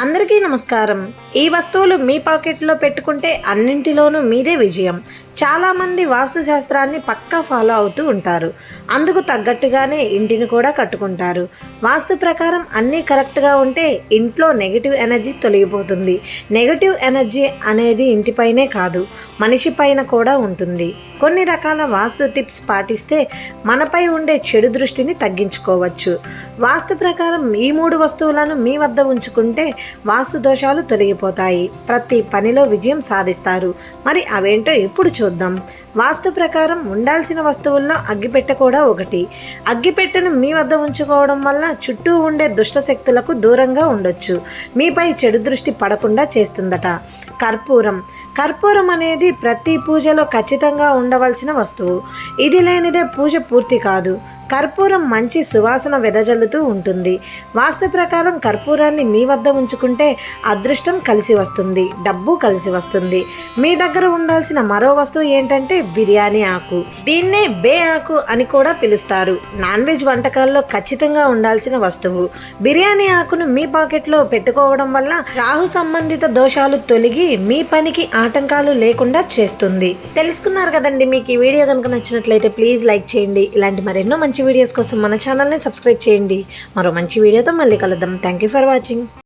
అందరికీ నమస్కారం. ఈ వస్తువులు మీ పాకెట్లో పెట్టుకుంటే అన్నింటిలోనూ మీదే విజయం. చాలామంది వాస్తు శాస్త్రాన్ని పక్కా ఫాలో అవుతూ ఉంటారు. అందుకు తగ్గట్టుగానే ఇంటిని కూడా కట్టుకుంటారు. వాస్తు ప్రకారం అన్నీ కరెక్ట్గా ఉంటే ఇంట్లో నెగిటివ్ ఎనర్జీ తొలగిపోతుంది. నెగిటివ్ ఎనర్జీ అనేది ఇంటిపైనే కాదు మనిషి పైన కూడా ఉంటుంది. కొన్ని రకాల వాస్తు టిప్స్ పాటిస్తే మనపై ఉండే చెడు దృష్టిని తగ్గించుకోవచ్చు. వాస్తు ప్రకారం ఈ మూడు వస్తువులను మీ వద్ద ఉంచుకుంటే వాస్తు దోషాలు తొలగిపోతాయి. ప్రతి పనిలో విజయం సాధిస్తారు. మరి అవేంటో ఇప్పుడు చూద్దాం. వాస్తు ప్రకారం ఉండాల్సిన వస్తువుల్లో అగ్గిపెట్టె కూడా ఒకటి. అగ్గిపెట్టెను మీ వద్ద ఉంచుకోవడం వల్ల చుట్టూ ఉండే దుష్ట శక్తులకు దూరంగా ఉండొచ్చు. మీపై చెడు దృష్టి పడకుండా చేస్తుందట. కర్పూరం. కర్పూరం అనేది ప్రతి పూజలో ఖచ్చితంగా ఉండవలసిన వస్తువు. ఇది లేనిదే పూజ పూర్తి కాదు. కర్పూరం మంచి సువాసన వెదజల్లుతూ ఉంటుంది. వాస్తు ప్రకారం కర్పూరాన్ని మీ వద్ద ఉంచుకుంటే అదృష్టం కలిసి వస్తుంది డబ్బు కలిసి వస్తుంది. మీ దగ్గర ఉండాల్సిన మరో వస్తువు ఏంటంటే బిర్యానీ ఆకు. దీన్నే బే ఆకు అని కూడా పిలుస్తారు. నాన్ వెజ్ వంటకాల్లో ఖచ్చితంగా ఉండాల్సిన వస్తువు. బిర్యానీ ఆకును మీ పాకెట్లో పెట్టుకోవడం వల్ల రాహు సంబంధిత దోషాలు తొలగి మీ పనికి ఆటంకాలు లేకుండా చేస్తుంది. తెలుసుకున్నారు కదండి మీకు ఈ వీడియో కనుక నచ్చినట్లయితే ప్లీజ్ లైక్ చేయండి. ఇలాంటి మరెన్నో మంచి మంచి వీడియోస్ కోసం మన ఛానల్ని సబ్స్క్రైబ్ చేయండి. మరో మంచి వీడియోతో మళ్ళీ కలుద్దాం. Thank you for watching